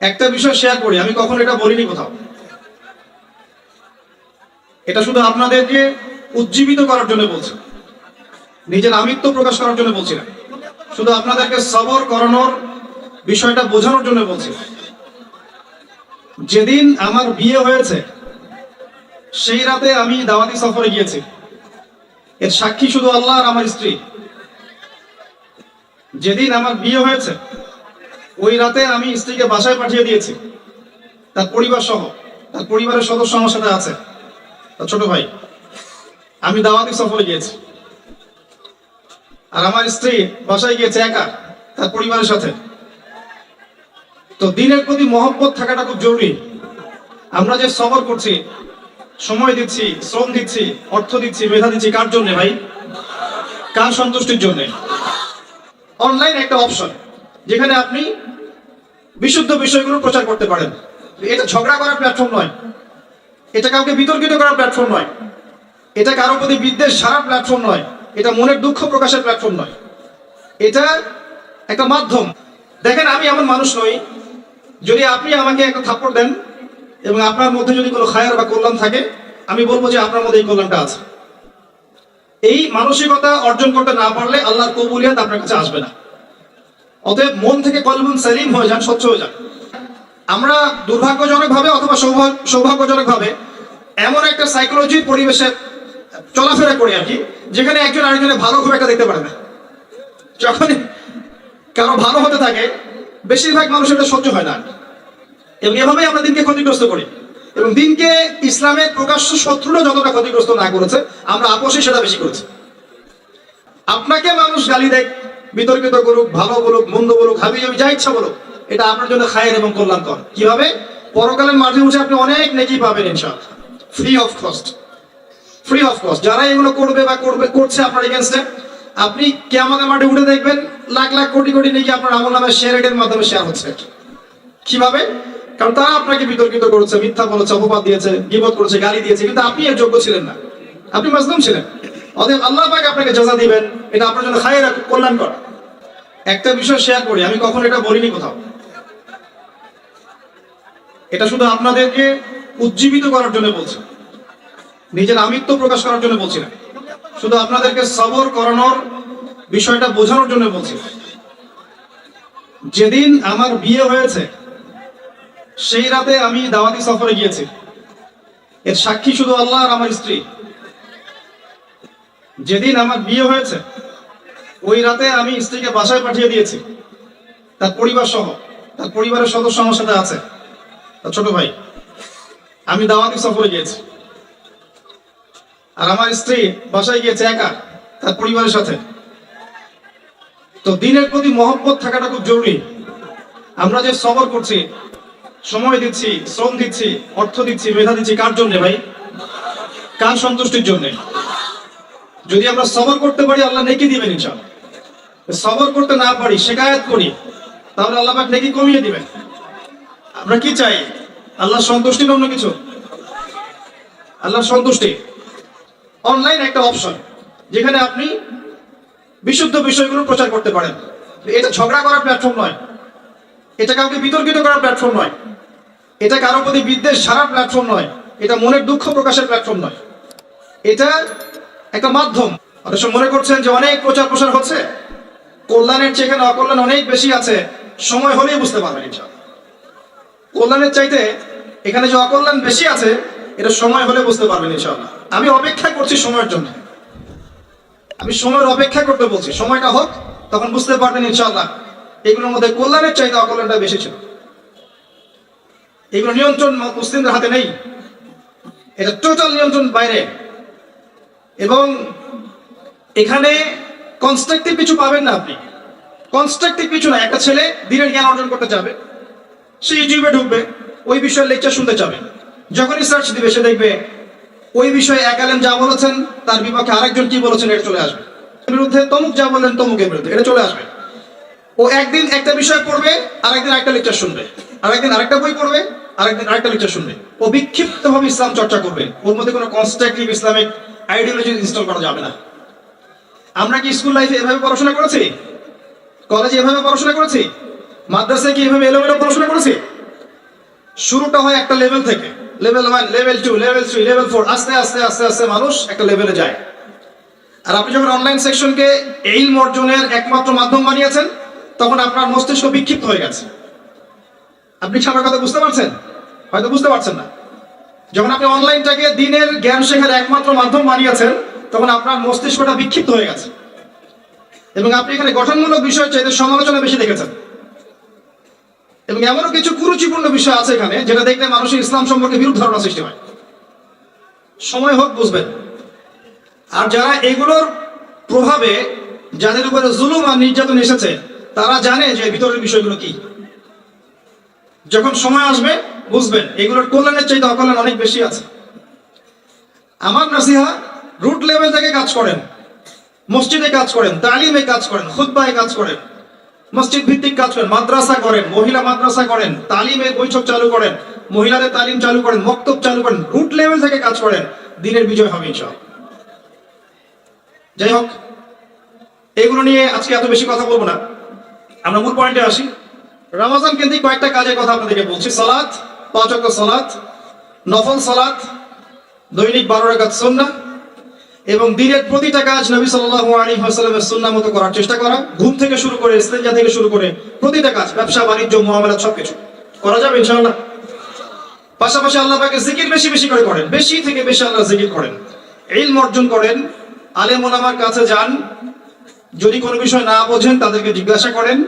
একটা বিষয় শেয়ার করি, আমি কখনো এটা বলিনি কোথাও। এটা শুধু আপনাদেরকে উজ্জীবিত করার জন্য বলছি। নিজের আমিত্ব প্রকাশ করার জন্য বলছি না। শুধু আপনাদেরকে সবর করানোর বিষয়টা বোঝানোর জন্য বলছি। যেদিন আমার বিয়ে হয়েছে, সেই রাতে আমি দাওয়াতি সফরে গিয়েছি। এর সাক্ষী শুধু আল্লাহ আর আমার স্ত্রী। যেদিন আমার বিয়ে হয়েছে ওই রাতে আমি স্ত্রীকে বাসায় পাঠিয়ে দিয়েছি। তার পরিবার সহ। তার পরিবারের সদস্য আমার সাথে আছে। তার ছোট ভাই। আমি দাওয়াতি সফরে গিয়েছি। আর আমার স্ত্রী বাসায় গিয়েছে একা, তার পরিবারের সাথে। তো দিনের প্রতি মহব্বত থাকাটা খুব জরুরি। আমরা যে সফর করছি, সময় দিচ্ছি, শ্রম দিচ্ছি, অর্থ দিচ্ছি, মেধা দিচ্ছি, কার জন্য ভাই? কার সন্তুষ্টির জন্য? অনলাইন একটা অপশন যেখানে আপনি বিশুদ্ধ বিষয়গুলো প্রচার করতে পারেন। এটা ঝগড়া করার প্ল্যাটফর্ম নয়। এটা কাউকে বিতর্কিত করার প্ল্যাটফর্ম নয়। এটা কারও প্রতি বিদ্বেষ সারা প্ল্যাটফর্ম নয়। এটা মনের দুঃখ প্রকাশের প্ল্যাটফর্ম নয়। এটা একটা মাধ্যম। দেখেন, আমি এমন মানুষ নই, যদি আপনি আমাকে একটা থাপ্পড় দেন এবং আপনার মধ্যে যদি কোনো খায়ার বা কল্যাণ থাকে, আমি বলব যে আপনার মধ্যে এই কল্যাণটা আছে। এই মানসিকতা অর্জন করতে না পারলে আল্লাহর কবুলিয়াত আপনার কাছে আসবে না। অতএব মন থেকে কলবুন সেলিম হয়ে যান, স্বচ্ছ হয়ে যান। আমরা দুর্ভাগ্যজনক ভাবে অথবা সৌভাগ্যজনক ভাবে এমন একটা সাইকোলজির পরিবেশে চলাফেরা করি আর কি, যেখানে একজন আরেকজনের ভালো খুব একটা দেখতে পারে না। যখনই কারও ভালো হতে থাকে, বেশিরভাগ মানুষের এটা সহ্য হয় না এবং এভাবেই আমরা দিনকে ক্ষতিগ্রস্ত করি। এবং দিনকে ইসলামের প্রকাশ্য শত্রুরা যতটা ক্ষতিগ্রস্ত না করেছে, আমরা আপোষে সেটা বেশি করেছি। আপনাকে মানুষ গালি দেখ বিতর্কিত করুক, ভালো বলুক, মন্দ বলুক, হাবি যাবি যা ইচ্ছা বলুক, এটা আপনার জন্য খায়ের এবং কল্যাণকর। কীভাবে? পরকালের মাঠে উঠে আপনি অনেক নেকি পাবেন ইনশাআল্লাহ। Free of cost free of cost যারা এগুলো করবে বা করবে, করছে আপনার এগেনস্টে আপনি কেয়ামতের মাঠে উঠে দেখবেন, লাখ লাখ কোটি কোটি নেকি আপনার আমল নামে শেয়ারের মাধ্যমে শেয়ার হচ্ছে। কীভাবে? কারণ তারা আপনাকে বিতর্কিত করেছে, মিথ্যা বলেছে, অপবাদ দিয়েছে, গিবত করেছে, গালি দিয়েছে, কিন্তু আপনি এর যোগ্য ছিলেন না। আপনি মাজলুম ছিলেন। অতএব আল্লাহ পাক আপনাকে জাযা দিবেন, এটা আপনার জন্য খায়ের কল্যাণকর। একটা বিষয় শেয়ার করি, আমি কখনো এটা বলিনি কোথাও। এটা শুধু আপনাদেরকে উজ্জীবিত করার জন্য বলছি। নিজের আমিত্ব প্রকাশ করার জন্য বলছি না। শুধু আপনাদেরকে সবর করানোর বিষয়টা বোঝানোর জন্য বলছি। যেদিন আমার বিয়ে হয়েছে, সেই রাতে আমি দাওয়াতি সফরে গিয়েছি। এর সাক্ষী শুধু আল্লাহ আর আমার স্ত্রী। যেদিন আমার বিয়ে হয়েছে, ওই রাতে আমি স্ত্রীকে বাসায় পাঠিয়ে দিয়েছি। তার পরিবার সহ, তার পরিবারের সদস্য আমার সাথে আছে। তার ছোট ভাই। আমি দাওয়াতি সফরে গিয়েছি। আর আমার স্ত্রী বাসায় গিয়েছে একা, তার পরিবারের সাথে। তো দিনের প্রতি মহব্বত থাকাটা খুব জরুরি। আমরা যে সবর করছি, সময় দিচ্ছি, শ্রম দিচ্ছি, অর্থ দিচ্ছি, মেধা দিচ্ছি, কার জন্য ভাই? কার সন্তুষ্টির জন্য? যদি আমরা সবর করতে পারি, আল্লাহ নেকি দিবেন ইনশাআল্লাহ। সবর করতে না পারি শেখায়ত করি, তাহলে আল্লাহ নেকি কমিয়ে দিবেন। আমরা কি চাই? আল্লাহ সন্তুষ্টি অন্য কিছু? আল্লাহর সন্তুষ্টি। অনলাইন একটা অপশন যেখানে আপনি বিশুদ্ধ বিষয়গুলো প্রচার করতে পারেন। এটা ঝগড়া করার প্ল্যাটফর্ম নয়। এটা কাউকে বিতর্কিত করার প্ল্যাটফর্ম নয়। এটা কারও প্রতি বিদ্বেষ সারার প্ল্যাটফর্ম নয়। এটা মনের দুঃখ প্রকাশের প্ল্যাটফর্ম নয়। এটা একটা মাধ্যম। অথচ মনে করছেন যে অনেক প্রচার প্রসার হচ্ছে? কল্যাণের চেয়ে অকল্যাণ অনেক বেশি আছে। সময় হলেই বুঝতে পারবেন ইনশাআল্লাহ। কল্যাণের চাইতে এখানে যে অকল্যাণ বেশি আছে, এটা সময় হলে বুঝতে পারবেন ইনশাআল্লাহ। আমি অপেক্ষা করছি সময়ের জন্য। আমি সময়ের অপেক্ষা করতে বলছি। সময়টা হোক, তখন বুঝতে পারবেন ইনশাআল্লাহ। এগুলোর মধ্যে কল্যাণের চাইতে অকল্যাণটা বেশি ছিল। এগুলো নিয়ন্ত্রণ মুসলিমদের হাতে নেই। এটা টোটাল নিয়ন্ত্রণ বাইরে। এবং এখানে কনস্ট্রাকটিভ কিছু পাবেন না আপনি। কনস্ট্রাকটিভ কিছু না, একটা ছেলে দিনের জ্ঞান অর্জন করতে যাবে, সে ইউটিউবে ঢুকবে, ওই বিষয়ে লেকচার শুনতে যাবে। যখনই সার্চ দিবে, সে দেখবে ওই বিষয়ে এক আলেম যা বলেছেন, তার বিপক্ষে আরেকজন কি বলেছেন, এটা চলে আসবে। বিরুদ্ধে তমুক যা বললেন, তমুকের বিরুদ্ধে, এটা চলে আসবে। ও একদিন একটা বিষয় পড়বে, আরেকদিন আরেকটা লেকচার শুনবে। আরেকদিন আরেকটা বই পড়বে, আরেকদিন আরেকটা লেকচার শুনবে। ও বিক্ষিপ্তভাবে ইসলাম চর্চা করবে। ওর মধ্যে কোনো কনস্ট্রাকটিভ ইসলামিক আইডিওলজি ইনস্টল করা যাবে না। আমরা কি স্কুল লাইফে এভাবে পড়াশোনা করেছি? কলেজে এভাবে পড়াশোনা করেছি? মাদ্রাসায় কি এভাবে এলোমেলো পড়াশোনা করেছি? শুরুটা হয় একটা লেভেল থেকে। Level one level two level three level four আস্তে আস্তে আস্তে আস্তে মানুষ একটা লেভেলে যায়। আর আপনি যখন অনলাইন সেকশনকে এই অর্জনের একমাত্র মাধ্যম বানিয়েছেন, তখন আপনার মস্তিষ্ক বিক্ষিপ্ত হয়ে গেছে। আপনি আমার কথা বুঝতে পারছেন? হয়তো বুঝতে পারছেন না। যখন আপনি অনলাইনটাকে দিনের জ্ঞান শেখার একমাত্র মাধ্যম বানিয়েছেন, তখন আপনার মস্তিষ্কটা বিক্ষিপ্ত হয়ে গেছে। এবং আপনি এখানে গঠনমূলক বিষয় চাইতে সমালোচনা বেশি দেখেছেন। এবং এমনও কিছু কুরুচিপূর্ণ বিষয় আছে এখানে, যেটা দেখলে মানুষের ইসলাম সম্পর্কে বিরূপ ধারণা সৃষ্টি হয়। সময় হোক, বুঝবেন। আর যারা এগুলোর প্রভাবে, যাদের উপরে জুলুম আর নির্যাতন এসেছে, তারা জানে যে ভিতরের বিষয়গুলো কি। যখন সময় আসবে, বুঝবেন, এগুলোর কল্যাণের চাইতে অকল্যাণ অনেক বেশি আছে। আমার নাসিহা রুট লেভেল থেকে কাজ করেন, মসজিদে কাজ করেন, তালিমে কাজ করেন খুদ্বায় কাজ করেন, মসজিদ ভিত্তিক কাজ করেন, মাদ্রাসা করেন, মহিলা মাদ্রাসা করেন তালিমের বৈঠক চালু করেন, মহিলাদের তালিম চালু করেন, মক্তব চালু করেন রুট লেভেল থেকে কাজ করেন, দিনের বিজয় হবে ইনশাআল্লাহ। যাই হোক, এগুলো নিয়ে আজকে এত বেশি কথা বলব না। আমরা মূল পয়েন্টে আসি। রমাজান কেন্দ্রিক কয়েকটা কাজের কথা আপনাদেরকে বলছি। সালাত, পাঁচ অক্ট সালাত, নফল সালাত, দৈনিক বারো রাকাত সন্না এবং দিনের প্রতিটা কাজ নবী আলাইহি ওয়াসাল্লামের সুন্নাহ মতো করার চেষ্টা করা। ঘুম থেকে শুরু করে ইস্তেঞ্জা থেকে শুরু করে, প্রতিটা কাজ, ব্যবসা, বাণিজ্য মুআমালাত সবকিছু করা যাবে ইনশাআল্লাহ। পাশাপাশি আল্লাহ জিকির বেশি বেশি করে করেন। বেশি থেকে বেশি আল্লাহ জিকির করেন। ইলম অর্জন করেন। আলেম ওলামার কাছে যান। যদি কোনো বিষয় না বোঝেন, তাদেরকে জিজ্ঞাসা করেন।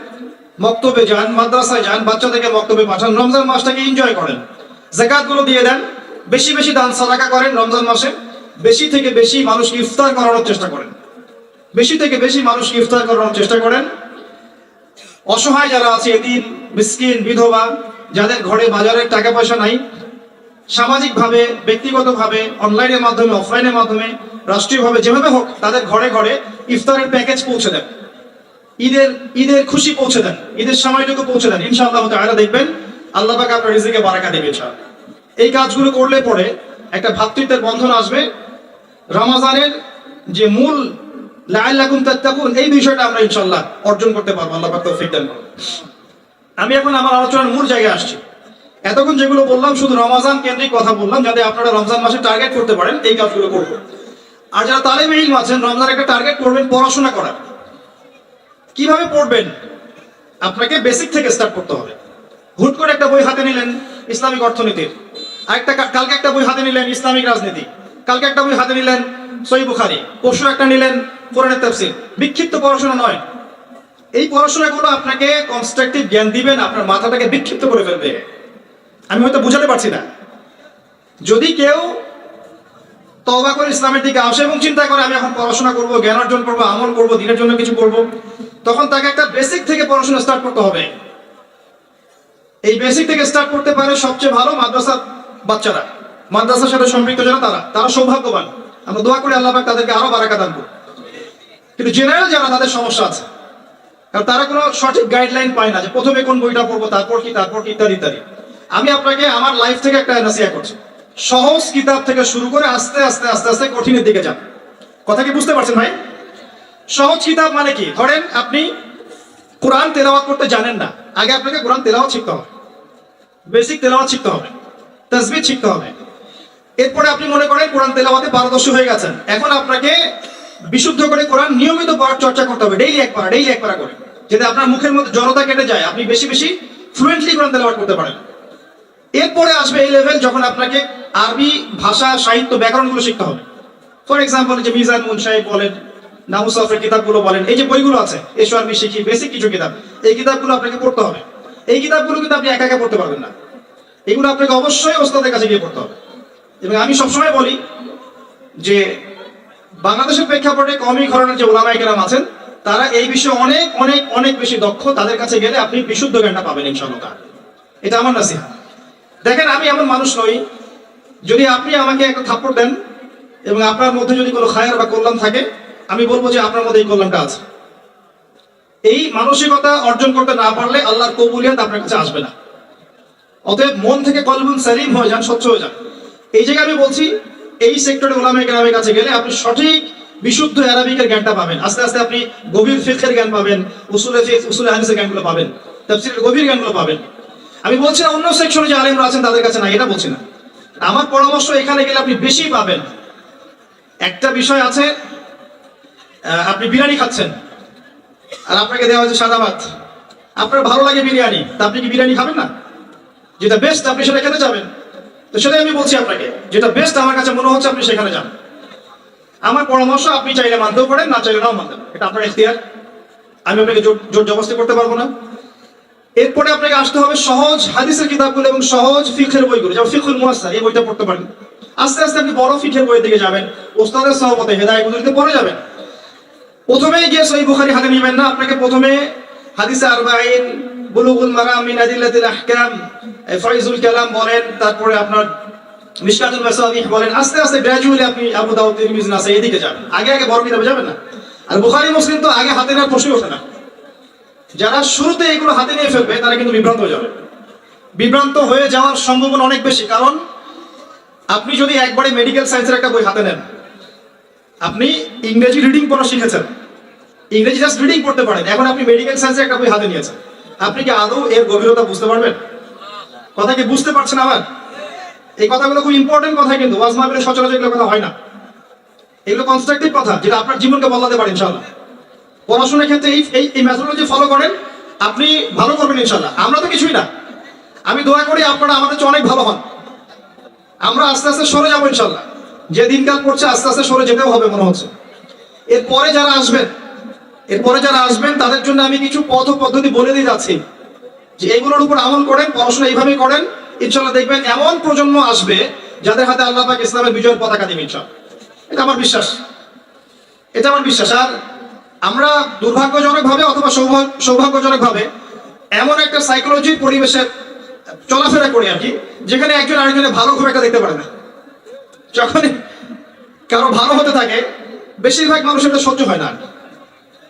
মক্তবে যান, মাদ্রাসায় যান বাচ্চাদেরকে মক্তবে পাঠান। রমজান মাসটাকে এনজয় করেন। জাকাতগুলো দিয়ে দেন। বেশি বেশি দান, সাদাকা করেন রমজান মাসে। বেশি থেকে বেশি মানুষকে ইফতার করানোর চেষ্টা করেন। বেশি থেকে বেশি মানুষকে ইফতার করানোর চেষ্টা করেন। অসহায় যারা আছে এদিন মিসকিন, বিধবা, যাদের ঘরে বাজারের টাকা পয়সা নাই, সামাজিকভাবে, ব্যক্তিগতভাবে অনলাইনের মাধ্যমে অফলাইনের মাধ্যমে, রাষ্ট্রীয়ভাবে, যেভাবে হোক, তাদের ঘরে ঘরে ইফতারের প্যাকেজ পৌঁছে দেন। ঈদের ঈদের খুশি পৌঁছে দেন, ঈদের সময়টুকু পৌঁছে দেন। ইনশাআল্লাহ তাআলা দেখবেন, আল্লাহ পাক আপনার রিজিকে বারাকা দেবে, ইনশাআল্লাহ। এই কাজগুলো করলে পরে একটা ভ্রাতৃত্বের বন্ধন আসবে। রমাজানের যে মূল লাআল্লাকুম তাত্তাকুন, এই বিষয়টা আমরা ইনশাআল্লাহ অর্জন করতে পারব, আল্লাহ পাক তৌফিক দান আমি এখন আমার আলোচনার মূল জায়গায় আসছি। এতক্ষণ যেগুলো বললাম, শুধু রমাজান কেন্দ্রিক কথা বললাম, যাতে আপনারা রমজান মাসে টার্গেট করতে পারেন, এই কাজগুলো করব। আর যারা তালেম ইলম আছেন রমজান একটা টার্গেট করবেন পড়াশোনা করার। কীভাবে পড়বেন? আপনাকে বেসিক থেকে স্টার্ট করতে হবে। হুট করে একটা বই হাতে নিলেন ইসলামিক অর্থনীতির। আরেকটা কালকে একটা বই হাতে নিলেন ইসলামিক রাজনীতি। কালকে একটা বই হাতে নিলেন সই বুখারি। পরশু একটা নিলেন কোরআনের তাফসীর। বিক্ষিপ্ত পড়াশোনা নয়। এই পড়াশোনাগুলো আপনাকে কনস্ট্রাকটিভ জ্ঞান দিবেন আপনার মাথাটাকে বিক্ষিপ্ত করে ফেলবে। আমি হয়তো বুঝাতে পারছি না। যদি কেউ তওবা করে ইসলামের দিকে আসে এবং চিন্তা করে, আমি এখন পড়াশোনা করব, জ্ঞান অর্জন করব, আমল করব, দিনের জন্য কিছু করব তখন তাকে একটা বেসিক থেকে পড়াশোনা স্টার্ট করতে হবে। এই বেসিক থেকে স্টার্ট করতে পারে সবচেয়ে ভালো মাদ্রাসার বাচ্চারা। মাদ্রাসার সাথে সম্পৃক্ত যারা, তারা তারা সৌভাগ্যবান। আমরা দোয়া করি আল্লাহ তাদেরকে আরও বারাকা দান করুন কিন্তু জেনারেল যারা, তাদের সমস্যা আছে। কারণ তারা কোনো সঠিক গাইডলাইন পায় না যে প্রথমে কোন বইটা পড়ব, তারপর কি তারপর কি, ইত্যাদি ইত্যাদি। আমি আপনাকে আমার লাইফ থেকে একটা নাসিয়া করছি। সহজ কিতাব থেকে শুরু করে আস্তে আস্তে আস্তে আস্তে কঠিনের দিকে যান। কথা কি বুঝতে পারছেন ভাই? সহজ কিতাব মানে কি? ধরেন আপনি কোরআন তেলাওয়াত করতে জানেন না। আগে আপনাকে কোরআন তেলাওয়াত শিখতে হবে। বেসিক তেলাওয়াত শিখতে হবে। তাসবিহ শিখতে হবে। এরপরে আপনি মনে করেন কোরআন তেলাওয়াতে পারদর্শী হয়ে গেছেন। এখন আপনাকে বিশুদ্ধ করে কোরআন নিয়মিত পড়ার চর্চা করতে হবে। ডেইলি একবার ডেইলি এক পারা করে। যাতে আপনার মুখের মধ্যে জড়তা কেটে যায়। আপনি বেশি বেশি ফ্লুয়েন্টলি কোরআন তেলাওয়াত করতে পারেন। এরপরে আসবে এই লেভেল যখন আপনাকে আরবি ভাষা, সাহিত্য, ব্যাকরণগুলো শিখতে হবে। ফর এক্সাম্পল যে মিজান মুন সাহেব বলেন নামুসাফের কিতাবগুলো বলেন। এই যে বইগুলো আছে, এসো আরবি শিখি বেসিক কিছু কিতাব। এই কিতাবগুলো আপনাকে পড়তে হবে। এই কিতাবগুলো কিন্তু আপনি একা একা পড়তে পারবেন না। এগুলো আপনাকে অবশ্যই ওস্তাদের কাছে গিয়ে পড়তে হবে। এবং আমি সবসময় বলি যে, বাংলাদেশের প্রেক্ষাপটে কমই ঘরানার যে ওলামাই কেরাম আছেন, তারা এই বিষয়ে অনেক অনেক অনেক বেশি দক্ষ। তাদের কাছে গেলে আপনি বিশুদ্ধ জ্ঞানটা পাবেন ইনশাআল্লাহ। এটা আমার নাসিহা। দেখেন, আমি এমন মানুষ নই, যদি আপনি আমাকে একটা থাপ্পড় দেন এবং আপনার মধ্যে যদি কোনো খায়ার বা কল্যাণ থাকে আমি বলব যে আপনার মধ্যে এই কল্যাণটা আছে। এই মানসিকতা অর্জন করতে না পারলে আল্লাহর কবুলিয়াত আপনার কাছে আসবে না। অতএব মন থেকে কলবুন সালিম হয়ে যান, স্বচ্ছ হয়ে যান। এই জায়গায় আমি বলছি, এই সেক্টরে ওলামে গ্রামের কাছে গেলে আপনি সঠিক, বিশুদ্ধ অ্যারাবিকের জ্ঞানটা পাবেন। আস্তে আস্তে আপনি গভীর ফিকের জ্ঞান পাবেন, উসুলে উসুলে হাদিসের জ্ঞানগুলো পাবেন, তাফসিরের গভীর জ্ঞানগুলো পাবেন। আমি বলছি না অন্য সেকশনে যে আলেমরা আছেন তাদের কাছে না, এটা বলছি না। আমার পরামর্শ এখানে গেলে আপনি বেশি পাবেন। একটা বিষয় আছে আপনি বিরিয়ানি খাচ্ছেন। আর আপনাকে দেওয়া হয়েছে সাদা ভাত। আপনার ভালো লাগে বিরিয়ানি, তা আপনি কি বিরিয়ানি খাবেন না? যেটা বেস্ট আপনি সেটা খেতে যাবেন। তো সেটাই আমি বলছি আপনাকে, যেটা বেস্ট আমার কাছে মনে হচ্ছে আপনি সেখানে যান। আমার পরামর্শ, আপনি চাইলে মানতেও পারেন, না চাইলে নাও মানতে এটা আপনার এখতিয়ার। আমি আপনাকে জোর জবস্তি করতে পারব না। এরপরে আপনাকে আসতে হবে সহজ হাদিসের কিতাবগুলো এবং সহজ ফিখের বইগুলো। যেমন ফিখুল মুয়াসসা, এই বইটা পড়তে পারেন। আস্তে আস্তে আপনি বড় ফিখের বইয়ের দিকে যাবেন। ওস্তাদের সহমতে হেদায় গুজরিতে পড়ে যাবেন। প্রথমেই গিয়ে সহি বুখারি হাতে নেবেন না, আপনাকে প্রথমে হাদিসে আরবাইন, বুলুগুল মারাম মিন আদিল্লাতিল আহকাম ফয়জুল কালাম বলেন, তারপরে আপনার মিশকাতুল মাসাবিহ বলেন, আস্তে আস্তে গ্র্যাজুয়ালি আপনি আবু দাউদ, তিরমিজি নাসাই এদিকে যাবেন। আগে আগে বড় কিতাবে যাবেন না? আর বুখারী, মুসলিম তো আগে হাতে নেওয়ার প্রশ্নই ওঠে না। যারা শুরুতে এগুলো হাতে নিয়ে ফেলবে, তারা কিন্তু বিভ্রান্ত হয়ে যাবে। বিভ্রান্ত হয়ে যাওয়ার সম্ভাবনা অনেক বেশি, কারণ আপনি যদি একবারে মেডিকেল সায়েন্সের একটা বই হাতে নেন, আপনি ইংরেজি রিডিং পড়া শিখেছেন ইংরেজি জাস্ট রিডিং পড়তে পারেন। এখন আপনি মেডিকেল সায়েন্সের একটা বই হাতে নিয়েছেন। আপনি কি আদৌ এর গভীরতা বুঝতে পারবেন? কথা কি বুঝতে পারছেন আবার? এই কথাগুলো খুব ইম্পর্টেন্ট কথা কিন্তু, ওয়াজ মাহফিলে সচরাচর এগুলো কথা হয় না। এগুলো কনস্ট্রাকটিভ কথা, যেটা আপনার জীবনকে বদলাতে পারে ইনশাআল্লাহ। পড়াশোনার ক্ষেত্রে এই এই মেথোডলজি ফলো করেন, আপনি ভালো করবেন ইনশাআল্লাহ। আমরা তো কিছুই না। আমি দোয়া করি আপনারা আমাদের চেয়ে অনেক ভালো হন। আমরা আস্তে আস্তে সরে যাব ইনশাআল্লাহ। যে দিনকাল পড়ছে আস্তে আস্তে সরে যেতেও হবে মনে হচ্ছে। এরপরে যারা আসবেন এরপরে যারা আসবেন, তাদের জন্য আমি কিছু পথ পদ্ধতি বলে দিয়ে যাচ্ছি। যে এগুলোর উপর আমল করেন, পড়াশোনা এইভাবেই করেন ইনশাল্লাহ দেখবেন এমন প্রজন্ম আসবে যাদের হাতে আল্লাহ পাক ইসলামের বিজয়ের পতাকা দিবে ইনশাল্লাহ এটা আমার বিশ্বাস। এটা আমার বিশ্বাস। আর আমরা দুর্ভাগ্যজনক ভাবে অথবা সৌভাগ্যজনক ভাবে এমন একটা সাইকোলজির পরিবেশে চলাফেরা করি আর কি, যেখানে একজন আরেকজনের ভালো খুব একটা দেখতে পারে না। যখনই কারও ভালো হতে থাকে, বেশিরভাগ মানুষের সহ্য হয় না আর কি।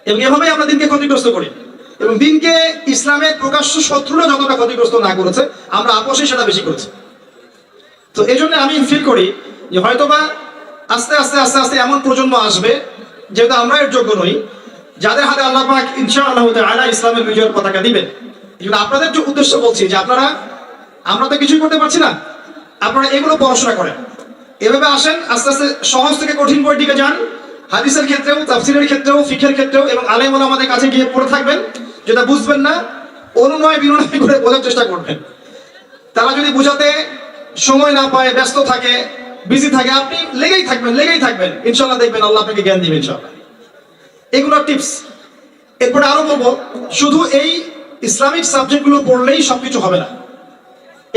এবং এভাবেই আমরা দিনকে ক্ষতিগ্রস্ত করি। এবং দিনকে ইসলামের প্রকাশ্য শত্রুরা যতটা ক্ষতিগ্রস্ত না করেছে, আমরা আপোষে সেটা বেশি করেছি। তো এই জন্য আমি ফিল করি যে হয়তোবা আস্তে আস্তে আস্তে আস্তে এমন প্রজন্ম আসবে, যেহেতু আমরা এর যোগ্য নই, যাদের হাতে আল্লাহ পাক ইনশা আল্লাহ আলা ইসলামের বিজয়ের পতাকা দিবেন। জন্য আপনাদের যে উদ্দেশ্য বলছি যে আপনারা, আমরা তো কিছুই করতে পারছি না, আপনারা এগুলো পড়াশোনা করেন। এভাবে আসেন, আস্তে আস্তে সহজ থেকে কঠিন বই দিকে যান হাদিসের ক্ষেত্রেও, তাফসিরের ক্ষেত্রেও ফিখের ক্ষেত্রেও এবং আলেম আমাদের কাছে গিয়ে পড়ে থাকবেন। যেটা বুঝবেন না, অনুনয় বিনয় করে বোঝার চেষ্টা করবেন। তারা যদি বোঝাতে সময় না পায়, ব্যস্ত থাকে বিজি থাকে, আপনি লেগেই থাকবেন লেগেই থাকবেন। ইনশাল্লাহ দেখবেন আল্লাহ আপনাকে জ্ঞান দিবেন ইনশাল্লাহ এগুলো টিপস এরপরে আরও বলব, শুধু এই ইসলামিক সাবজেক্টগুলো পড়লেই সবকিছু হবে না।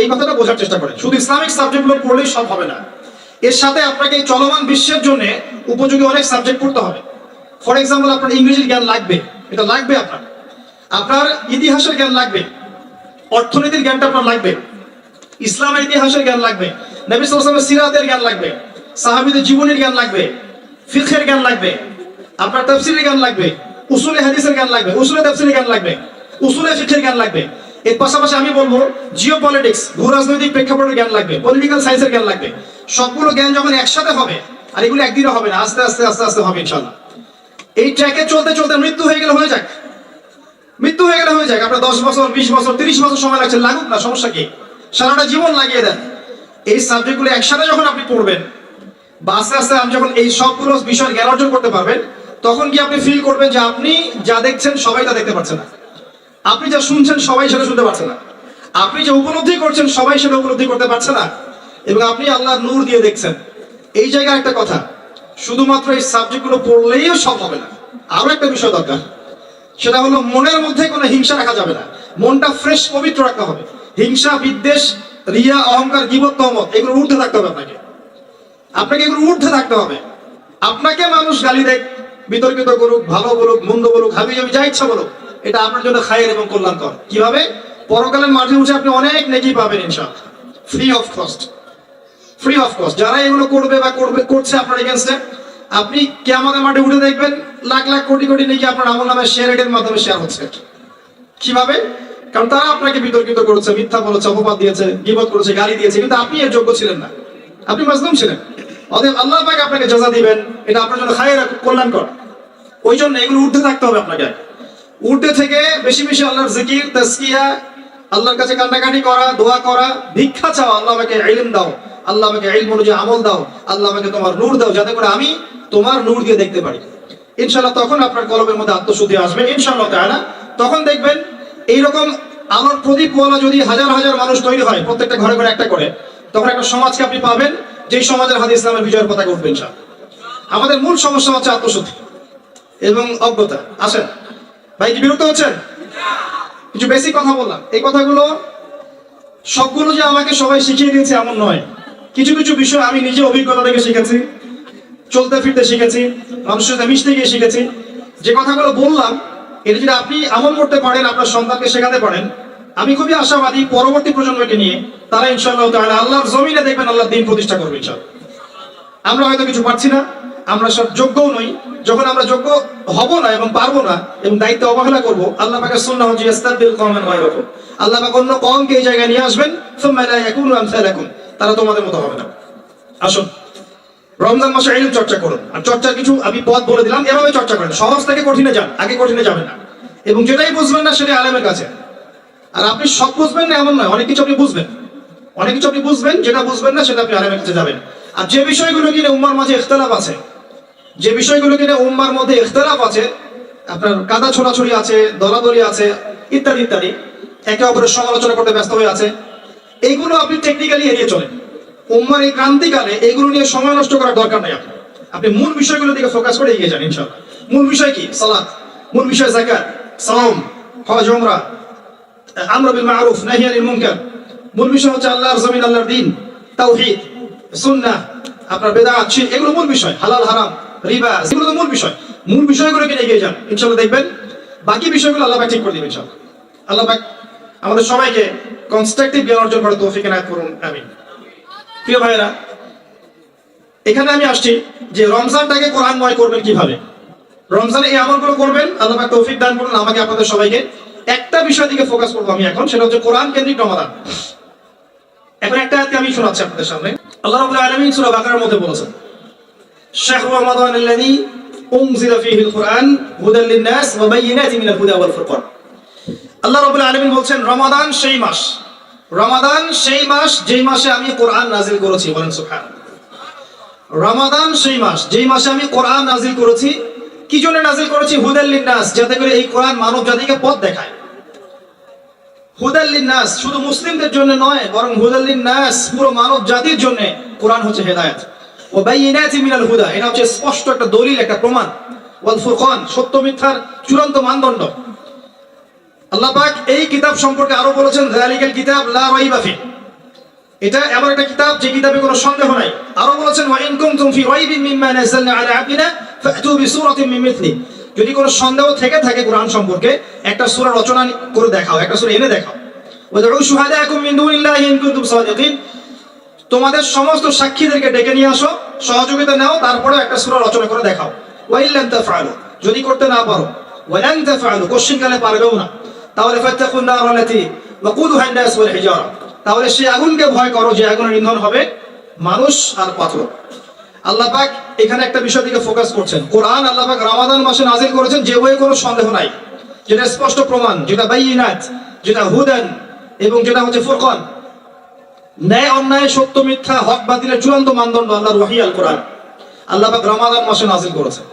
এই কথাটা বোঝার চেষ্টা করেন। শুধু ইসলামিক সাবজেক্টগুলো পড়লেই সব হবে না। এর সাথে আপনাকে চলমান বিশ্বের জন্য উপযোগী অনেক সাবজেক্ট পড়তে হবে ফর এক্সাম্পল আপনার ইংরেজির জ্ঞান লাগবে এটা লাগবে আপনার আপনার ইতিহাসের জ্ঞান লাগবে অর্থনীতির জ্ঞানটা আপনার লাগবে ইসলামের ইতিহাসের জ্ঞান লাগবে নবী সাল্লামের সিরাতের জ্ঞান লাগবে সাহাবিদের জীবনের জ্ঞান লাগবে ফিখের জ্ঞান লাগবে আপনার তাফসিরের জ্ঞান লাগবে উসুলে হাদিসের জ্ঞান লাগবে উসুলে তাফসিরের জ্ঞান লাগবে উসুলে ফিখের জ্ঞান লাগবে এর পাশাপাশি আমি বলব জিও পলিটিক্স ভূ রাজনৈতিক প্রেক্ষাপটের জ্ঞান লাগবে পলিটিক্যাল সায়েন্সের জ্ঞান লাগবে সবগুলো জ্ঞান যখন একসাথে হবে আর এগুলো একদিনও হবে না, আস্তে আস্তে আস্তে আস্তে হবে ইনশাল্লাহ এই ট্র্যাকে চলতে চলতে মৃত্যু হয়ে গেলে হয়ে যাক। মৃত্যু হয়ে গেলে হয়ে যাক। আপনার দশ বছর, বিশ বছর, তিরিশ বছর সময় লাগছে, লাগুক না, সমস্যা কি? সারাটা জীবন লাগিয়ে দেন। এই সাবজেক্টগুলো একসাথে যখন আপনি পড়বেন, বা আস্তে আস্তে আপনি যখন এই সবগুলো বিষয় জ্ঞান অর্জন করতে পারবেন, তখন কি আপনি ফিল করবেন যে আপনি যা দেখছেন সবাই তা দেখতে পাচ্ছে না? আপনি যা শুনছেন সবাই সেটা শুনতে পাচ্ছে না। আপনি যে উপলব্ধি করছেন সবাই সেটা উপলব্ধি করতে পারছে না। এবং আপনি আল্লাহর নূর দিয়ে দেখছেন। এই জায়গায় একটা কথা, শুধুমাত্র এই সাবজেক্টগুলো পড়লেইও সব হবে না। আরও একটা বিষয় দরকার, সেটা হলো মনের মধ্যে কোনো হিংসা রাখা যাবে না। মনটা ফ্রেশ পবিত্র রাখতে হবে। হিংসা, বিদ্বেষ, রিয়া, অহংকার, গিবত, তহমত, এগুলো ঊর্ধ্বে থাকতে হবে আপনাকে। আপনাকে এগুলো ঊর্ধ্বে থাকতে হবে। আপনাকে মানুষ গালি দেখ, বিতর্কিত করুক, ভালো বলুক, মন্দ বলুক, হাবি যাবি যা ইচ্ছা বলুক, এটা আপনার জন্য খায়ের এবং কল্যাণকর। কীভাবে? পরকালের মাঠে উঠে আপনি অনেক নেকি পাবেন ইনশাআল্লাহ। Free of cost free of cost যারা এগুলো করবে বা করবে, করছে আপনার এগেনস্টে আপনি কেমন মাঠে উঠে দেখবেন, লাখ লাখ কোটি কোটি নাকি আপনার আমল নামে শেয়ার রেটের মাধ্যমে শেয়ার হচ্ছে। কীভাবে? কারণ তারা আপনাকে বিতর্কিত করেছে, মিথ্যা বলেছে, অপবাদ দিয়েছে, গিবত করেছে, গালি দিয়েছে, কিন্তু আপনি এর যোগ্য ছিলেন না। আপনি মাজলুম ছিলেন। অতএব আল্লাহ পাক আপনাকে জাযা দিবেন, এটা আপনার জন্য খায়ের কল্যাণকর। ওই জন্য এগুলো ঊর্ধ্বে থাকতে হবে আপনাকে। ঊর্ধ্বে থেকে বেশি বেশি আল্লাহর জিকির তাসকিয়া আল্লাহর কাছে কান্নাকাটি করা, দোয়া করা, ভিক্ষা চাও আল্লাহ আমাকে ইলম দাও। আল্লাহ আমাকে ইলম অনুযায়ী আমল দাও, আল্লাহ আমাকে তোমার নূর দাও, যাতে করে আমি তোমার নূর দিয়ে দেখতে পারি। ইনশাআল্লাহ তখন আপনার কলমের মধ্যে আত্মশুদ্ধি আসবে, ইনশাআল্লাহ তাআলা। তখন দেখবেন এইরকম আলোর প্রদীপ বলা যদি হাজার হাজার মানুষ তৈরি হয়, প্রত্যেকটা ঘরে ঘরে একটা করে, তখন একটা সমাজকে আপনি পাবেন, যেই সমাজের হাতে ইসলামের বিজয়ের পতাকা উঠবে ইনশাআল্লাহ। আমাদের মূল সমস্যা হচ্ছে আত্মশুদ্ধি এবং অজ্ঞতা। আসেন। ভাই, কি বিরক্ত হচ্ছেন? কিছু বেশি কথা বললাম। এই কথাগুলো সবগুলো যে আমাকে সবাই শিখিয়ে দিয়েছে এমন নয়। কিছু কিছু বিষয় আমি নিজে অভিজ্ঞতা থেকে শিখেছি, চলতে ফিরতে শিখেছি, মানুষের সাথে মিশতে গিয়ে শিখেছি। যে কথাগুলো বললাম, এটা যদি আপনি আমল করতে পারেন, আপনার সন্তানকে শেখাতে পারেন, আমি খুবই আশাবাদী পরবর্তী প্রজন্মকে নিয়ে তারা ইনশাল্লাহ তাআলা আল্লাহর জমিনে দেখবেন আল্লাহ দিন প্রতিষ্ঠা করবে ইনশাআল্লাহ। আমরা হয়তো কিছু পারছি না, আমরা সব যোগ্যও নই, যখন আমরা যোগ্য হব না এবং পারব না এবং দায়িত্ব অবহেলা করব, আল্লাহ পাকে কওমান গায়রাকুম আল্লাহ পাক অন্য কওমকে এই জায়গায় নিয়ে আসবেন, সুম্মা লা ইয়াকুনু আমসালাকুম। তারা তোমাদের মতো হবে না। আসুন। রমজান মাসে ইলম চর্চা করুন। আর চর্চার কিছু আমি পথ বলে দিলাম, এভাবে চর্চা করেন। সহজ থেকে কঠিনে যান, আগে কঠিনে যাবেন না। এবং যেটাই বুঝবেন না, সেটাই আলেমের কাছে। আর আপনি সব বুঝবেন না, এমন নয়। অনেক কিছু আপনি বুঝবেন। অনেক কিছু আপনি বুঝবেন, যেটা বুঝবেন না, সেটা আপনি আলেমের কাছে যাবেন। আর যে বিষয়গুলো কিনে উম্মার মাঝে ইখতলাফ আছে, যে বিষয়গুলো কিনে উম্মার মধ্যে ইখতলাফ আছে, আপনার কাদা ছোড়াছড়ি আছে, দলাদলি আছে, ইত্যাদি ইত্যাদি, একে অপরের সমালোচনা করতে ব্যস্ত হয়ে আছে। এইগুলো আপনি টেকনিক্যালি এড়িয়ে চলেন। উম্মার এই ক্রান্তিকালে এইগুলো নিয়ে সময় নষ্ট করার দরকার নাই আপনার। আপনি মূল বিষয়গুলো দিকে ফোকাস করে এগিয়ে যান, ইনশাআল্লাহ। মূল বিষয় কি? সালাত। মূল বিষয় যাকাত, সাওম, হজ, উমরা, আমর বিল মারুফ, নাহি আনিল মুনকার। মূল বিষয় হচ্ছে আল্লাহর জমিন, আল্লাহর দিন, তাওহীদ, সুন্নাহ, আপনার বেদাত শিরক এগুলো মূল বিষয়। হালাল, হারাম, রিবা, এগুলো তো মূল বিষয়। মূল বিষয়গুলোকে নিয়ে এগিয়ে যান, ইনশাআল্লাহ দেখবেন। বাকি বিষয়গুলো আল্লাহ পাক ঠিক করে দিবেন, ইনশাআল্লাহ। আল্লাহ পাক আমাদের সবাইকে কনস্ট্রাকটিভ জ্ঞান অর্জন করে তৌফিক এনায়েত করুন, আমিন। প্রিয় ভাইরা এখানে আমি আসছি যে রমজানটাকে কোরআনময় করবেন কীভাবে? রমজানে এই আমলগুলো করবেন, আল্লাহ তৌফিক দান করুন, আমাকে আপনাদের সবাইকে। একটা বিষয় দিকে ফোকাস করব আমি এখন, সেটা হচ্ছে কোরআন কেন্দ্রিক রমাদান। এখন একটা আয়াতকে আমি শোনাচ্ছি আপনাদের সামনে। আল্লাহ রাব্বুল আলামিন সূরা বাকারার মধ্যে বলেছেন, শাহরু রমাদান আল্লাযী উনজিলা ফীহিল কুরআন হুদাল লিন-নাস ওয়া বায়িনাতিন মিনাল হুদা ওয়াল ফুরকান। আল্লাহ রাব্বুল আলামিন বলছেন, রমাদান সেই মাস রমাদান সেই মাস, যেই মাসে আমি কোরআন নাজিল করেছি, বলেন রমাদান সেই মাস, যেই মাসে আমি কোরআন নাজিল করেছি, কি জন্য নাজিল করেছি? হুদাল্লিন নাস যাতে করে এই কোরআন মানব জাতিকে পথ দেখায়। হুদাল্লিন নাস শুধু মুসলিমদের জন্য নয়, বরং হুদাল্লিন নাস পুরো মানব জাতির জন্য কোরআন হচ্ছে হেদায়েত। ও বাইয়িনাতি মিনাল হুদা, এটা হচ্ছে স্পষ্ট একটা দলিল, একটা প্রমাণ। ওয়াল ফুরকান, সত্য মিথ্যার চূড়ান্ত মানদণ্ড। আল্লাহ পাক এই কিতাব সম্পর্কে আরও বলেছেন, যালিকাল কিতাব লা রাইবা ফি। এটা এমন একটা কিতাব, যে কিতাবে কোনো সন্দেহ নাই। আরও বলেছেন, ওয়া ইন কুনতুম ফি রাইবিন মিম্মা নাযালনা আলা আবদিনা ফাতু বিসূরাতিন মিন মিথলি। যদি কোনো সন্দেহ থেকে থাকে কোরআন সম্পর্কে, একটা সূরা রচনা করে দেখাও, একটা সূরা এনে দেখাও। ওয়া দুউ শুহাদাকুম মিন দুনিল্লাহি ইন কুনতুম সাদিকিন। তোমাদের সমস্ত সাক্ষীদেরকে ডেকে নিয়ে আসো, সহযোগিতা নাও, তারপরে একটা সূরা রচনা করে দেখাও। ওয়া ইল্লাম তাফআলু। যদি করতে না পারো ওয়া লান তাফআলু। কোশ্চিন কালে পারবেও না। তাহলে তাহলে সেই আগুনকে ভয় করো যে আগুনের ইন্ধন হবে মানুষ আর পাথর। আল্লাহ পাক এখানে একটা বিষয় দিকে ফোকাস করছেন। কোরআন আল্লাহ পাক রমাদান মাসে নাজিল করেছেন যে বইয়ে কোনো সন্দেহ নাই। যেটা স্পষ্ট প্রমাণ, যেটা বাইয়িনাত যেটা হুদান এবং যেটা হচ্ছে ফুরকান। ন্যায়, অন্যায়, সত্য, মিথ্যা, হক, বাতিলের চূড়ান্ত মানদণ্ড আল্লাহ আল কোরআন আল্লাহ রমাদান মাসে নাজিল করেছেন।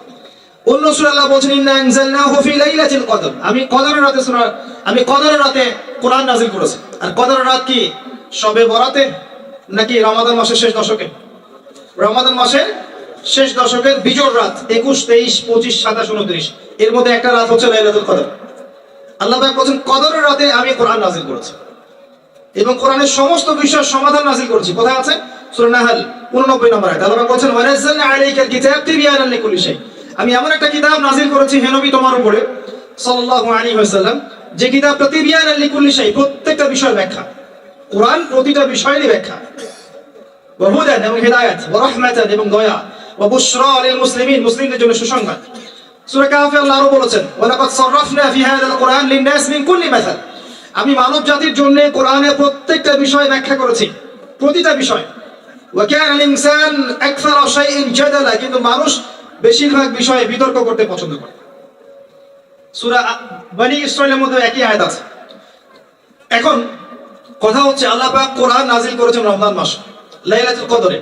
অন্য সূরা আল্লাহ বলেছেন, ইন্না আনজালনাহু ফি লাইলাতিল কদর। আমি কদরের রাতে সূরা, আমি কদরের রাতে কোরআন নাজিল করেছি। আর কদরের রাত কি? সবে বরাতে নাকি রমাদান মাসের শেষ দশকে? রমাদান মাসের শেষ দশকের বিজোড় রাত, একুশ, তেইশ, পঁচিশ, সাতাশ, উনত্রিশ। এর মধ্যে একটা রাত হচ্ছে লাইলাতুল কদর। আল্লাহ পাক বলছেন, কদরের রাতে আমি কোরআন নাজিল করেছি। এবং কোরআনের সমস্ত বিষয়ের সমাধান নাজিল করেছি। কোথায় আছে? সূরা নাহল 89 নম্বর আয়াত। আল্লাহ পাক বলছেন ওয়ানাজ্জালনা আলাইকাল কিতাব তিবয়ানান লিকুল্লি শাই আমি এমন একটা কিতাব নাজিল করেছি হে নবী তোমার উপরে, সাল্লাল্লাহু আলাইহি ওয়াসাল্লাম, যে লিকুল্লি শাই প্রত্যেকটা বিষয়ের ব্যাখ্যা। কোরআন প্রতিটা বিষয়েরই ব্যাখ্যা। ওয়া হুদান এবং হিদায়াত এবং দয়া লিল মুসলিমিন, মুসলিমদের জন্য সুসংবাদ। কাহফে আল্লাহ বলেছেন ওয়া লাকাদ সাররাফনা ফি কোরআন লিন-নাস মিন কুল্লি মাসাল। আমি মানব জাতির জন্য কোরআনে প্রত্যেকটা বিষয় ব্যাখ্যা করেছি, প্রতিটা বিষয়। ওয়া কানা আল-ইনসান আকসারা শাইইন জাদালা, কিন্তু মানুষ বেশিরভাগ বিষয়ে বিতর্ক করতে পছন্দ করে। সূরা বনি ইসরাঈলের মধ্যে একই আয়াত আছে। এখন কথা হচ্ছে আল্লাহ পাক কোরআন নাজিল করেছেন রমজান মাস, লাইলাতুল কদরে।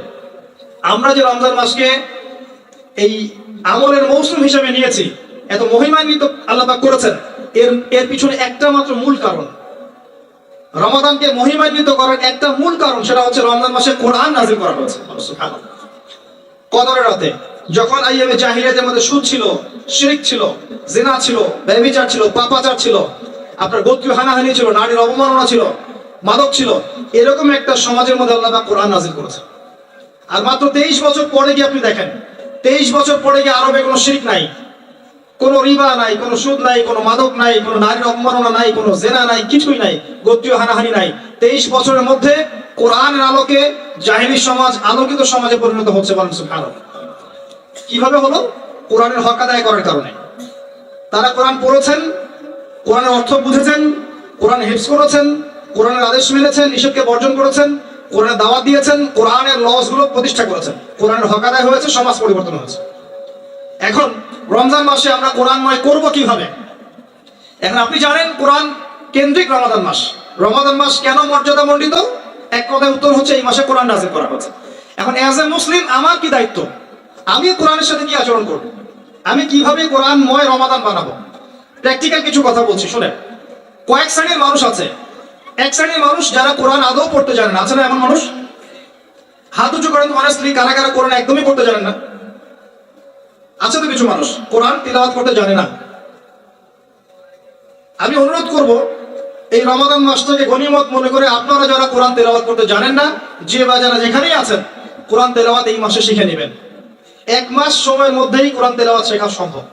আমরা যে রমজান মাসকে এই আমলের মৌসুম হিসেবে নিয়েছি, এত মহিমান্বিত আল্লাহ পাক করেছেন, এর এর পিছনে একটা মাত্র মূল কারণ। রমাদানকে মহিমান্বিত করার একটা মূল কারণ সেটা হচ্ছে রমজান মাসে কোরআন নাজিল করা হয়েছে। কদরের রাতে যখন আইএমএ জাহিলিয়াতের মধ্যে সুদ ছিল, শিরিক ছিল, জিনা ছিল ব্যভিচার ছিল, পাপাচার ছিল, আপনার গোত্রীয় হানাহানি ছিল, নারীর অবমাননা ছিল, মাদক ছিল, এরকম একটা সমাজের মধ্যে আল্লাহ কোরআন নাজিল করেছে আর মাত্র তেইশ বছর পরে গিয়ে আপনি দেখেন, তেইশ বছর পরে গিয়ে আরবে কোনো শিরিক নাই, কোনো রিবা নাই, কোনো সুদ নাই, কোনো মাদক নাই, কোনো নারীর অবমাননা নাই, কোনো জেনা নাই, কিছুই নাই, গোত্রীয় হানাহানি নাই। তেইশ বছরের মধ্যে কোরআনের আলোকে জাহিনী সমাজ আলোকিত সমাজে পরিণত হচ্ছে বলেন সুবহানাল্লাহ। কীভাবে হলো? কোরআনের হক আদায় করার কারণে। তারা কোরআন পড়েছেন, কোরআনের অর্থ বুঝেছেন, কোরআন হিফজ করেছেন, কোরআনের আদেশ মেনেছেন, নিষেধকে বর্জন করেছেন, কোরআনের দাওয়াত দিয়েছেন, কোরআনের লসগুলো প্রতিষ্ঠা করেছেন। কোরআনের হক আদায় হয়েছে, সমাজ পরিবর্তন হয়েছে। এখন, রমজান মাসে আমরা কোরআনময় করব কীভাবে? এখন আপনি জানেন, কোরআন কেন্দ্রিক রমাদান মাস। রমাদান মাস কেন মর্যাদা মণ্ডিত এক কথায় উত্তর হচ্ছে, এই মাসে কোরআন নাজিল করা হচ্ছে এখন অ্যাজ এ মুসলিম আমার কি দায়িত্ব? আমি কোরআনের সাথে কি আচরণ করব? আমি কীভাবে কোরআনময় রমাদান বানাবো? প্র্যাকটিক্যাল কিছু কথা বলছি, শুনেন। কয়েক শ্রেণির মানুষ আছে। এক শ্রেণির মানুষ যারা কোরআন আদৌ পড়তে জানে না। আছে না এমন মানুষ? হাত উঁচু করেন অনেস্টলি কারা কারা কোরআন একদমই পড়তে জানেন না? আছে তো কিছু মানুষ, কোরআন তিলাওয়াত করতে জানে না। আমি অনুরোধ করব, এই রমাদান মাসটাকে গনিমত মনে করে আপনারা যারা কোরআন তেলাওয়াত করতে জানেন না, যে বা যারা যেখানেই আছেন, কোরআন তেলাওয়াত এই মাসে শিখে নেবেন। এক মাস সময়ের মধ্যেই কোরআন তেলাওয়াত শেখা সম্ভব।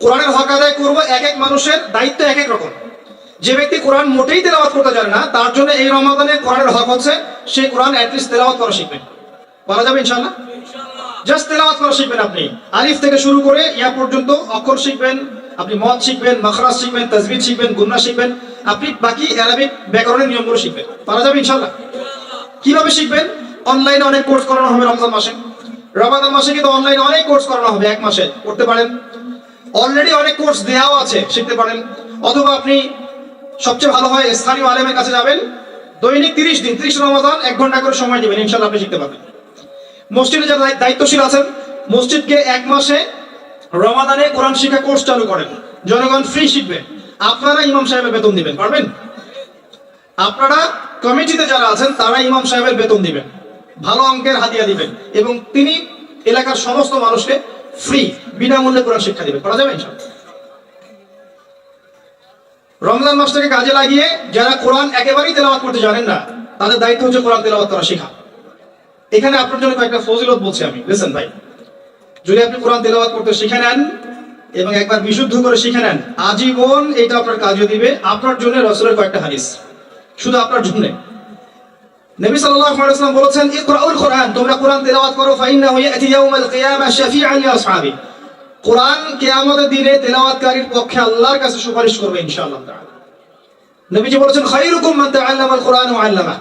কোরআনের হক আদায় করব এক এক মানুষের দায়িত্ব এক এক রকম। যে ব্যক্তি কোরআন মোটেই তেলাওয়াত করতে জানে না, তার জন্য এই রমাদানে কোরআনের হক হচ্ছে সে কোরআন অ্যাটলিস্ট তেলাওয়াত করা শিখবেন। বলা যাবে ইনশাআল্লাহ? জাস্ট তেলাওয়াত করা শিখবেন আপনি। আলিফ থেকে শুরু করে ইয়া পর্যন্ত অক্ষর শিখবেন, আপনি মদ শিখবেন, মাখরাজ শিখবেন তাজবিদ শিখবেন গুন্না শিখবেন, আপনি বাকি অ্যারাবিক ব্যাকরণের নিয়মগুলো শিখবেন। পারা যাবে ইনশাল্লাহ কীভাবে শিখবেন? অনলাইনে অনেক কোর্স করানো হবে রমজান মাসে। রমাদান মাসে কিন্তু অনলাইনে অনেক কোর্স করানো হবে এক মাসে, করতে পারেন। অলরেডি অনেক কোর্স দেওয়াও আছে, শিখতে পারেন। অথবা আপনি সবচেয়ে ভালো হয় স্থানীয় আলেমের কাছে যাবেন, দৈনিক তিরিশ দিন, তিরিশ রমাদান এক ঘণ্টা করে সময় দিবেন ইনশাল্লাহ আপনি শিখতে পারবেন। মসজিদে যারা দায়িত্বশীল আছেন, মসজিদকে এক মাসে রমাদানে কোরআন শিক্ষা কোর্স চালু করেন। জনগণ ফ্রি শিখবে। আপনারা ইমাম সাহেবের বেতন দিবেন, পারবেন? আপনারা কমিটিতে যারা আছেন, তারা ইমাম সাহেবের বেতন দিবেন। ভালো অঙ্কের হাদিয়া দিবেন এবং তিনি এলাকার সমস্ত মানুষকে ফ্রি বিনামূল্যে কোরআন শিক্ষা দিবেন। করা যাবে রমজান মাসটাকে কাজে লাগিয়ে যারা কোরআন একেবারেই তেলাওয়াত করতে জানেন না, তাদের দায়িত্ব হচ্ছে কোরআন তেলাওয়াত করা শেখা। এখানে আপনার জন্য কয়েকটা ফজিলত বলছি আমি। লিসেন ভাই, যদি আপনি কোরআন তেলাওয়াত করতে শিখে নেন এবং একবার বিশুদ্ধ করে শিখে নেন, আজীবন এটা আপনার কাজে দিবে। আপনার জন্য রসুলের কয়েকটা হাদিস। শুধু আপনার জন্য। নবী সাল্লাল্লাহু আলাইহি ওয়াসাল্লাম বলেছেন, ইকরাউল কোরআন, তোমরা কোরআন তেলাওয়াত করো, ফাইন্নাহু ইয়াতি ইয়াউমাল কিয়ামা শাফিআন লি আসহাবি। কোরআন কিয়ামতের দিনে তেলাওয়াতকারীর পক্ষে আল্লাহর কাছে সুপারিশ করবে ইনশাআল্লাহ তাআলা। নবীজি বলেছেন, খায়রুকুম মান তাআল্লামাল কোরআন ওয়া আল্লামা।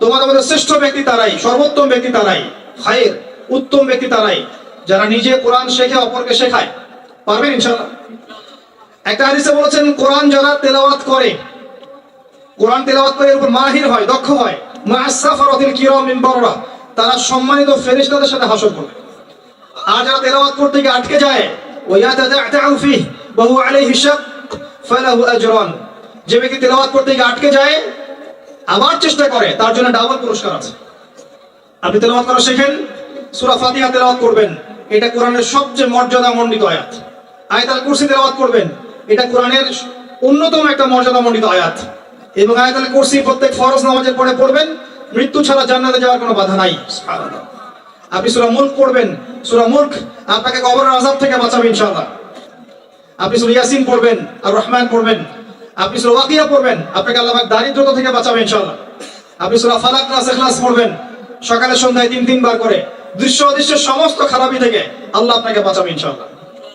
তোমাদের মধ্যে শ্রেষ্ঠ ব্যক্তি তারাই, সর্বোত্তম ব্যক্তি তারাই, খায়ের, উত্তম ব্যক্তি তারাই, যারা নিজে কোরআন শেখে, অপরকে শেখায়। পারবেন ইনশাআল্লাহ? একটা হাদিসে বলেছেন, কোরআন যারা তেলাওয়াত করে, কোরআন তেলাওয়াত করে এর উপর মাহির হয়, দক্ষ হয়। তারা সম্মানিত সাথে হাসর করবে আর তেলাওয়াত করতে গিয়ে আটকে যায়, ওয়া হুয়া আলাইহি ফালাহু আজরান। যে ব্যক্তি তেলাওয়াত করতে গিয়ে আটকে যায়, আবার চেষ্টা করে, তার জন্য ডাবল পুরস্কার আছে। আপনি তেলাওয়াত করা শেখেন? সূরা ফাতিহা তেলাওয়াত করবেন। এটা কোরআনের সবচেয়ে মর্যাদা মণ্ডিত আয়াত। আয়াতুল কুরসি তেলাওয়াত করবেন। এটা কোরআনের অন্যতম একটা মর্যাদা মণ্ডিত আয়াত। এবং আয়াতুল কুরসি প্রত্যেক ফরজ নামাজের পরে পড়বেন। মৃত্যু ছাড়া জান্নাতে যাওয়ার কোনো বাধা নাই। আপনি সূরা মুল্ক পড়বেন। সূরা মুলক আপনাকে কবরের আযাব থেকে বাঁচাবে ইনশাআল্লাহ। আপনি সূরা ইয়াসিন পড়বেন, আর রহমান পড়বেন। আপনি সূরা ওয়াকিয়া পড়বেন, আপনাকে আল্লাহ দারিদ্রতা থেকে বাঁচাবে ইনশাআল্লাহ। আপনি সূরা ফালাক নাস ইখলাস পড়বেন, সকালে সন্ধ্যায় তিন তিনবার করে। দৃশ্য অদৃশ্য সমস্ত খারাপি থেকে আল্লাহ আপনাকে বাঁচাবে ইনশাআল্লাহ।